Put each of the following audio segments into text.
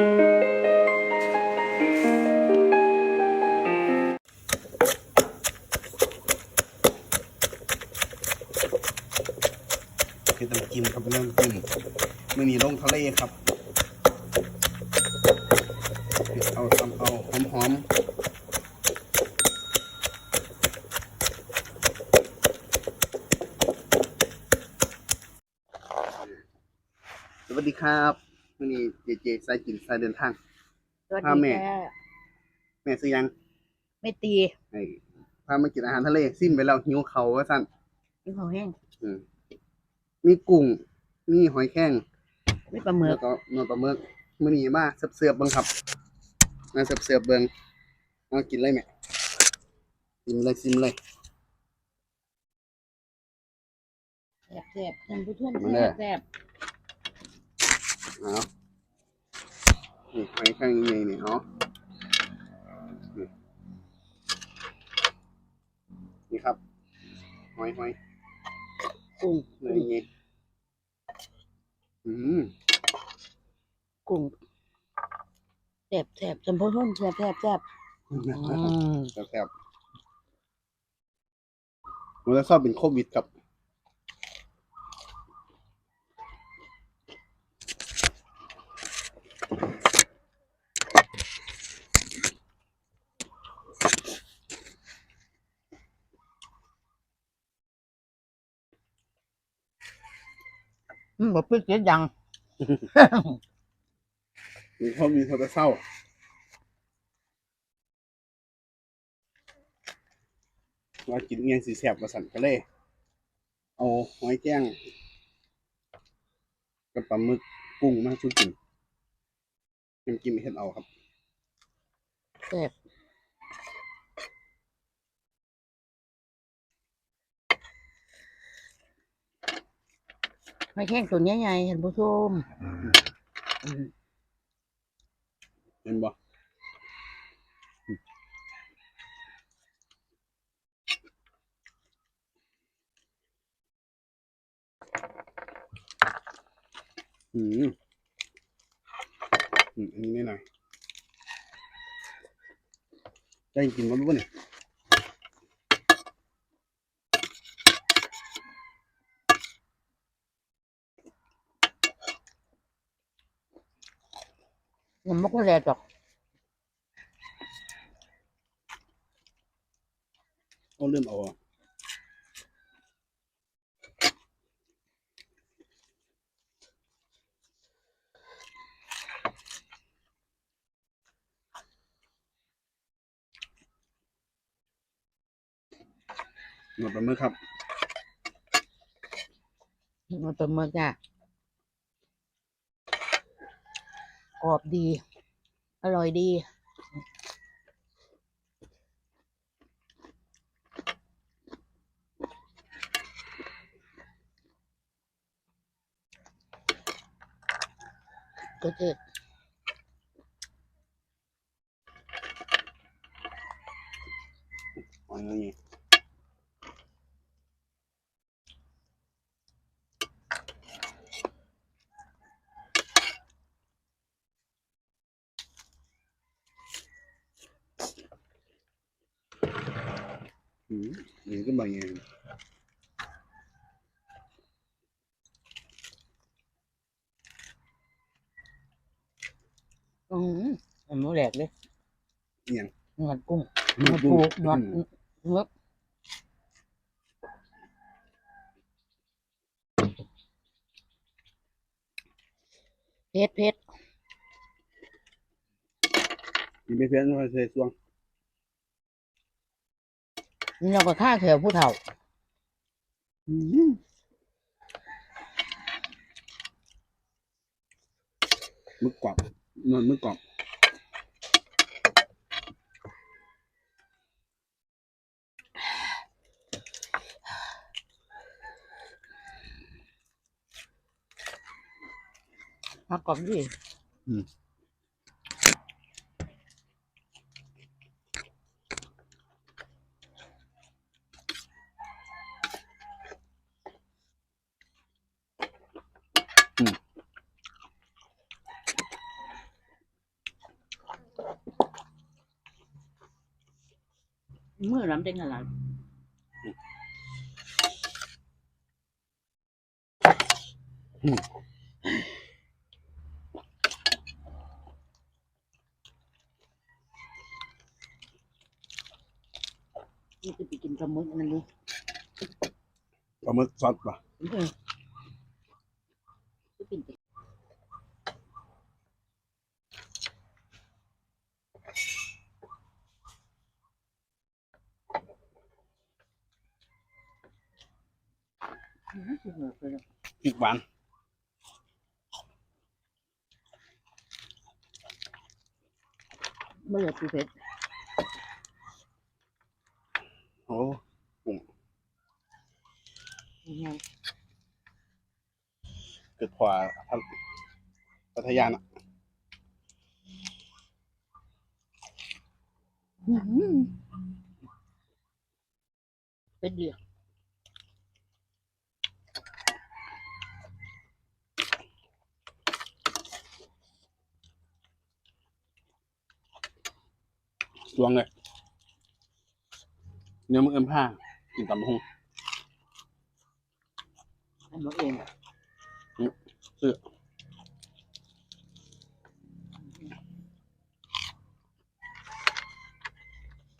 คือน้ำจิ้มครับเป็นน้ำจิ้มมื่อนี้ลงทะเลครับเอาทำเอาหอมหอมสวัสดีครับ สายกินสายเดินทาง สวัสพาดีแม่ค่ะแม่ซื้อยังไม่ตีไอ้พามากินอาหารทะเลซิมไปแล้วหิวเขาว่าสั่นมีของแห้งอืมมีกุ้งมีหอยแครงมีปลาหมึแล้กวก็นวลปลาหมึกมื้อนี้มาเสิร์ฟๆเบิ่งครับมาเสิร์ฟๆเบิ่งเอากินเลยแม่ซิมเลยซิมเลย แซ่บๆท่านผู้ชมมาเลยแซ่บเอา นี่หอยแครงนี่นี่เนาะนี่นี่ครับหอยหอยๆกุ้งเลยอย่างงี้อืมกุ้งแซ่บแซ่บท่านผู้ชมแซ่บแซ่บแซ่บอืมแซ่บๆมันจะชอบเป็นโควิดกับ อืมบ่ปิดเสียงดังมีโควิดเขาจะเศร้าว่ากินเงี้ยสีแสบกระสันก็เลย เอาหอยแจ้งกับปลาหมึกกุ้งมาชุบกินน้ำจิ้มเฮ็ดเอาครับ แซ่บ ไม่แข้งตัวใหญ่ๆท่านผู้ชมอืมเห็นบ่อืมอืมอันนี้หน่อยได้กินมั้ยบ่เนี่ย ยังบ่ก็แลดอกเอาเริ่มเอาอะหมดปลาหมึกครับ มันปลาหมึกจ้ะ กรอบดี อร่อยดี ก็เจ็ด เอาอย่างนี้ อืมนี่ก็บางอย่าง อืมอันนู้นแหล กเลยเอียงงอนกุ้งอืงอนปูงอนอืมเงือกเพชรเพชรกินไปเพี้ยนว่าใส่ซวงนี่เราก็ฆ่าแถวผู้เฒ่าอืมมึกกรอบนอนมึกกรอบ 바꿔지 응. Ừ. Ừ. mưa lắm đây là lạnh Hmm. าหมึกซอสป่ะเออจะเป็นไปอื้อหือเหนื่อยไปเลยพริกหวานเมื่อปูเผ็ดโอ้ยัง ไงเกิดขวาพัทยาน่ะอื้อหือเป็นเดียวสวงเลยเนื้อมึกเอ็มผ้ากินตำบักหง ทำมาเอง เสื้อ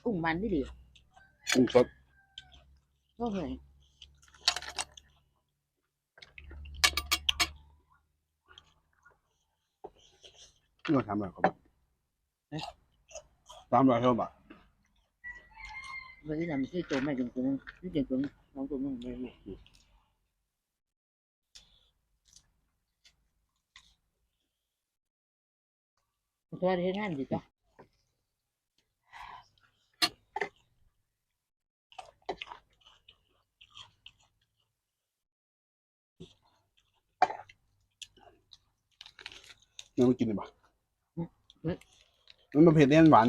กุ้ง มันที่ดีกุ้งสดก็เลยนี่ก็ทำแบบครับสามร้อยเท่าบาทวันนี้ทำที่ตัวแม่จริงๆนี่จริงๆน้องตัวนึงไม่รู้ตัวที่งานดีจ้ะ เนื้อมันกินได้ปะมันเป็นเผ็ดเลี่ยนหวาน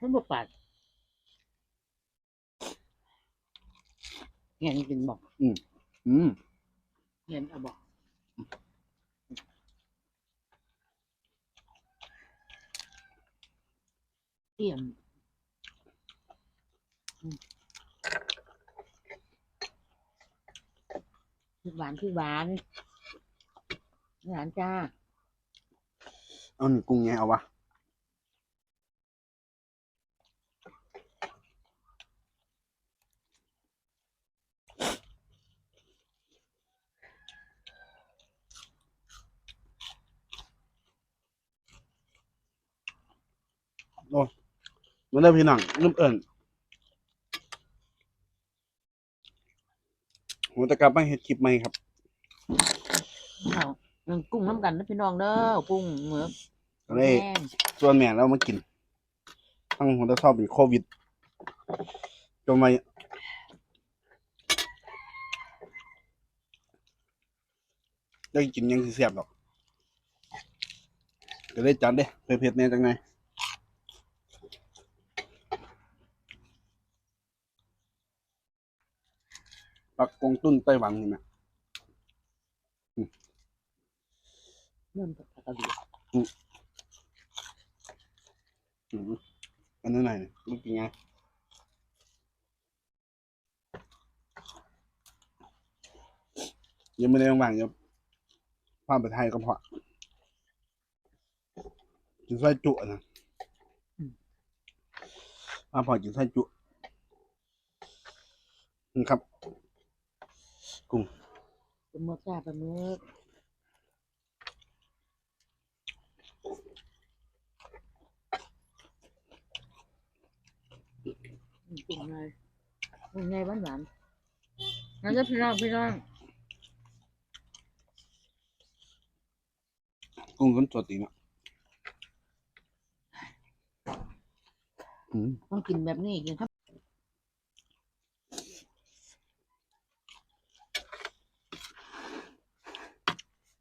มันบกปาดเห็นกินบอกอืมเห็นเอาบอกเตรียม อืมคือหวานคือหวานหวานจ้าเอาหนึ่งกุ้งแงเอาวะโอ้มันได้พี่หนังนุ่มเอิ่น ผมจะกลับมาเฮ็ดคลิปใหม่ครับเอาหนึ่งกุ้งน้ำกันนะพี่น้องเด้อกุ้งเหมือกก็เลยแห้งส่วนแม่เรามากินทั้งผมจะชอบเป็นโควิดจนมาได้กินยังสิเสียบหรอกก็ได้จัดเด้เผ็ดๆแน่จังไง ปักกงตุ้นไต้หวันนี่ไหมเริ่มจากปลากระเดียอืมอันนั้นไหนเนี่ยมันกินไงยังไม่ได้ว่างๆยังพาไปไทยก็พอกินไส้จุนะพาพอกินไส้จุนี่ครับ กุ้งเป็นหมือกจ้าเป็นหมือกอืมกุ้งไงกุ้งไงหวานหวานๆนั่นก็พี่น้องพี่น้องกุ้งก้นสดอีกเนาะอืมต้องกินแบบนี้กินครับ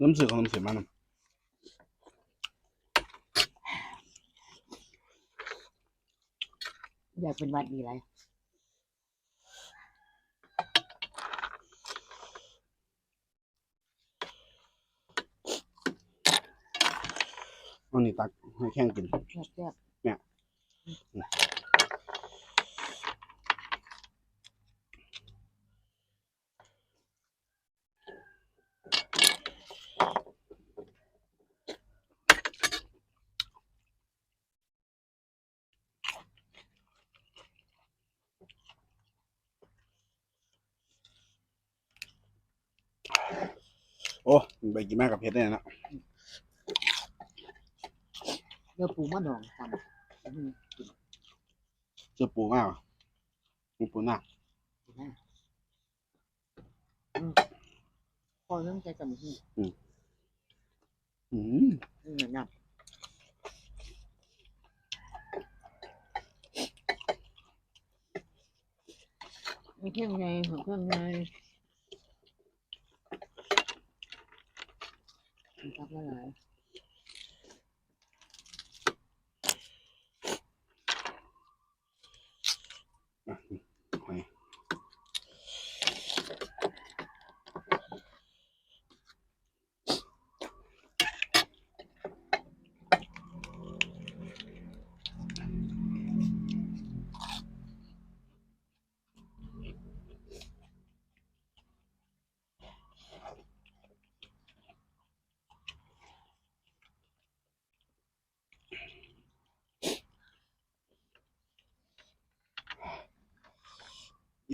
น้ำสือของน้ำเสียมานำอยากเป็นหวัดดีไรมเอานี่ตักให้แข้งกินแซ่บแซ่บเนี่ย โอ้ไปกินแม่กับเพชรเนี่ยนะเดี๋ยวปูมะนองตำอืมเจอปูมากมีปูหน้าพอเรื่องใจจำหูอืมอืมนั่นน่ะมีเครื่องในของเครื่องใน ครั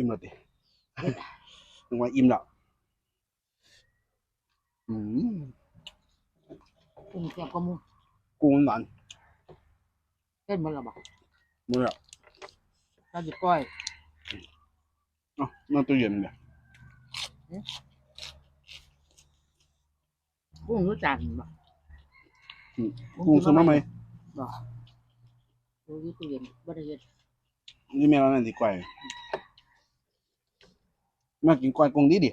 อิ่มแล้วดินึกว่าอิ่มแล้วอืมกุ้งแซ่บก็มุกุ้งหวานเส้นมันละบอกมืออะถ้าจะก้อยเนาะน่าตัวเย็นเนี่ยกุ้งรู้จักบ่กุ้งซื้อมาไหมบ่รู้ยี่ตู้เย็นบ่ได้เย็นนี่แม่เรานั่นดีกว่า แม่กินกล้วยกุ้งดีดิ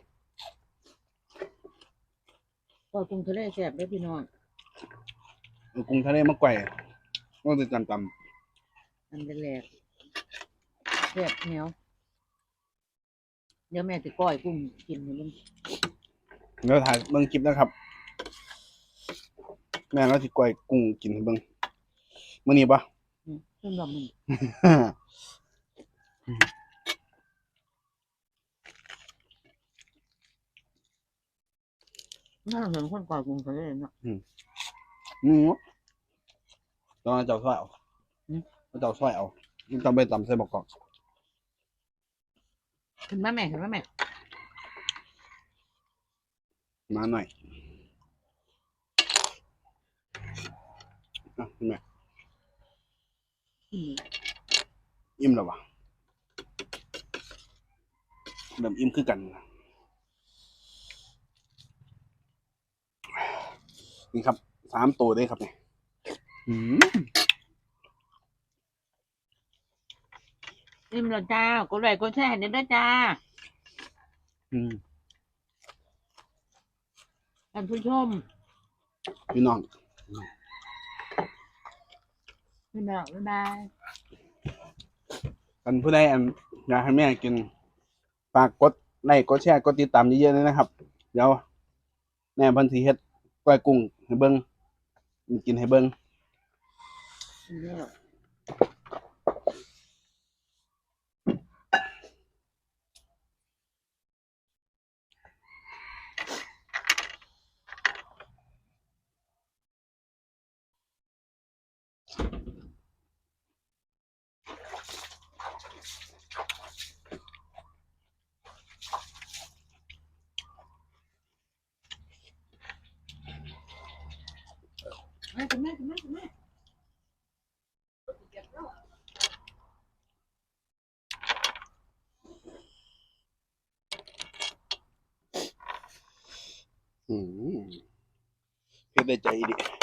ก้อยกุ้งทะเลแซ่บเด้อพี่น้องเอากุ้งทะเลมากล้วยก็จะจำจอันแรกแซ่บเหนียวเดี๋ยวแม่จะก้อยกุ้งกินให้มันำเดี๋ยวถ่ายเบิ่งคลิปนะครับ แม่เราสิกล้วยกุ้งกินให้เบิ่งมื้อนี้ปะ อืมเพิ่นว่ามัน น่าเห็นคนก้อยกุ้งทะเลเนาะอืมตอนนั้นเจ้าช่วยเอาอืมเจ้าช่วยเอามันต้องไปตำใส่บอกกอกเห็นไหมแม่เห็นไหมแม่มาหน่อยอะเห็นไหมอืมอิ่มแล้ววะเริ่มอิ่มคือกันนะ นี่ครับสามตัวได้ครับเนี่ยอืมอิ่มแล้วจ้ากดไลค์กดแชร์ให้เด้อจ้าอืมท่านผู้ชมพี่น้องพี่น้องบ๊ายบายกันผู้ใดอันอยากให้แม่กินฝากกดไลค์กดแชร์กดติดตามเยอะๆเลยนะครับ เดี๋ยวแม่เพันธีเฮ็ด กล้วยกุ้งให้เบิ้งกินให้เบิ้ง เนี่ย ม่คุณแม่คุณแม่คุณแม่อืมเฮ็ดได้ใจดี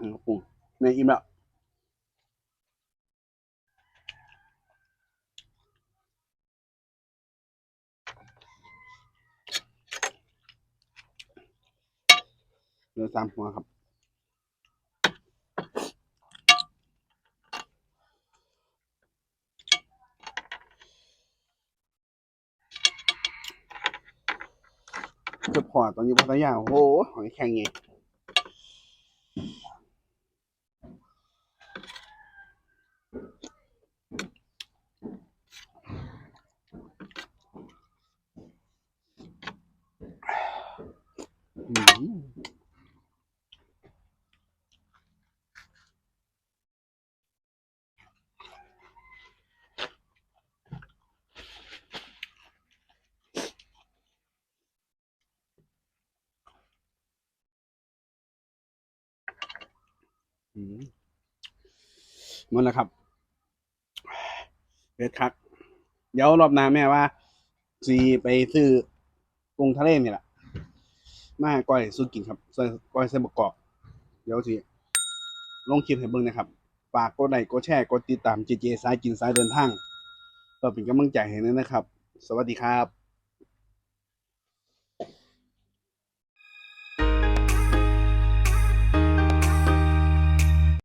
ปรุอิ่แล้วเหลือสามหัวครับจะพอตอนนี้พัทยาโอ้โหหอยแข็งไง หมดแล้วครับเป็ดคัก เดี๋ยวรอบหน้าแม่ว่าสีไปซื้อกุ้งทะเลนี่แหละมาก้อยสู้กินครับใส่ก้อยใส่บกกรอบเดี๋ยวสิลงคลิปให้เบิ่งนะครับฝากกดไลค์กดแชร์กดติดตามเจเจสายกินสายเดินทางเพื่อเป็นกำลังใจให้นะครับ สวัสดีครับ